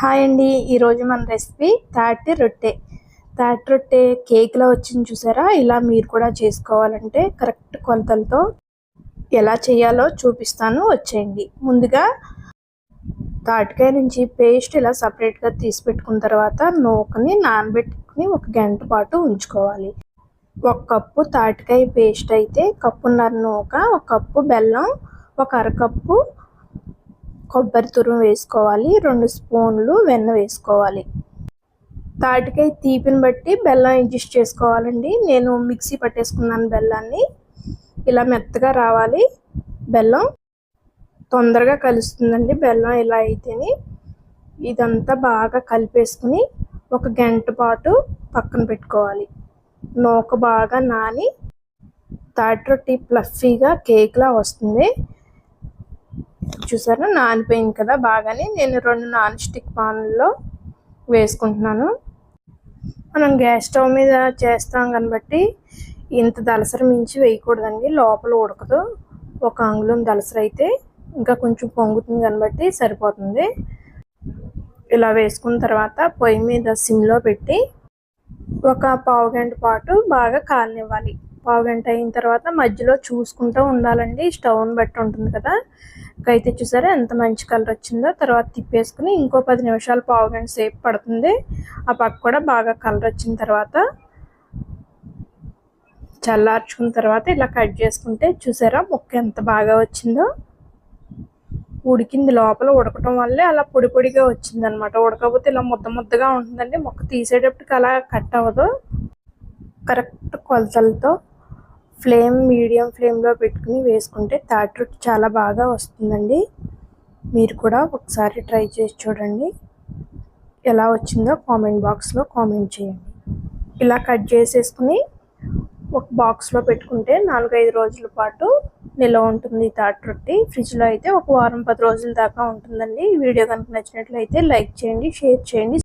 Hi అండి. ఈరోజు మన రెసిపీ తాటి రొట్టె. తాటి రొట్టె కేక్లో వచ్చింది చూసారా? ఇలా మీరు కూడా చేసుకోవాలంటే కరెక్ట్ కొలతలతో ఎలా చేయాలో చూపిస్తాను. వచ్చేయండి. ముందుగా తాటికాయ నుంచి పేస్ట్ ఇలా సపరేట్గా తీసి పెట్టుకున్న తర్వాత నూకని నానబెట్టుకుని ఒక గంట పాటు ఉంచుకోవాలి. ఒక కప్పు తాటికాయ పేస్ట్ అయితే కప్పున్నర నూక ఒక కప్పు బెల్లం ఒక అరకప్పు కొబ్బరి తురుము వేసుకోవాలి రెండు స్పూన్లు వెన్న వేసుకోవాలి. తాటికాయ తీపిని బట్టి బెల్లం అడ్జస్ట్ చేసుకోవాలండి. నేను మిక్సీ పట్టేసుకున్నాను బెల్లాన్ని. ఇలా మెత్తగా రావాలి. బెల్లం తొందరగా కలుస్తుందండి. బెల్లం ఇలా అయితేనే ఇదంతా బాగా కలిపేసుకుని ఒక గంట పాటు పక్కన పెట్టుకోవాలి. నూక బాగా నాని తాటి రొట్టి ప్లఫీగా కేక్లా వస్తుంది. చూసారా? నానిపోయింది కదా బాగానే. నేను రెండు నాన్ స్టిక్ పాన్లో వేసుకుంటున్నాను. మనం గ్యాస్ స్టవ్ మీద చేస్తాం కాబట్టి ఇంత దలసర మించి వేయకూడదండి. లోపల ఉడకదు. ఒక అంగుళం దలసర అయితే ఇంకా కొంచెం పొంగుతుంది కాబట్టి సరిపోతుంది. ఇలా వేసుకున్న తర్వాత పొయ్యి మీద సిమ్లో పెట్టి ఒక పావు గంట పాటు బాగా కాలనివ్వాలి. పావు గంట అయిన తర్వాత మధ్యలో చూసుకుంటూ ఉండాలండి. స్టవ్ని బట్టి ఉంటుంది కదా. అయితే చూసారా ఎంత మంచి కలర్ వచ్చిందో. తర్వాత తిప్పేసుకుని ఇంకో పది నిమిషాలు పావు గంట సేపు పడుతుంది. ఆ పక్క కూడా బాగా కలర్ వచ్చిన తర్వాత చల్లార్చుకున్న తర్వాత ఇలా కట్ చేసుకుంటే చూసారా ముక్క ఎంత బాగా వచ్చిందో. ఉడికింది లోపల ఉడకటం వల్లే అలా పొడి పొడిగా వచ్చిందనమాట. ఉడకపోతే ఇలా ముద్ద ముద్దగా ఉంటుందండి. మొక్క తీసేటప్పటికి అలా కట్ అవ్వదు. కరెక్ట్ కొలతలతో ఫ్లేమ్ మీడియం ఫ్లేమ్లో పెట్టుకుని వేసుకుంటే తాటి రొట్టి చాలా బాగా వస్తుందండి. మీరు కూడా ఒకసారి ట్రై చేసి చూడండి. ఎలా వచ్చిందో కామెంట్ బాక్స్లో కామెంట్ చేయండి. ఇలా కట్ చేసేసుకుని ఒక బాక్స్లో పెట్టుకుంటే నాలుగైదు రోజుల పాటు నిల్వ ఉంటుంది తాటి రొట్టి. ఫ్రిడ్జ్లో అయితే ఒక వారం పది రోజుల దాకా ఉంటుందండి. వీడియో కనుక నచ్చినట్లయితే లైక్ చేయండి షేర్ చేయండి.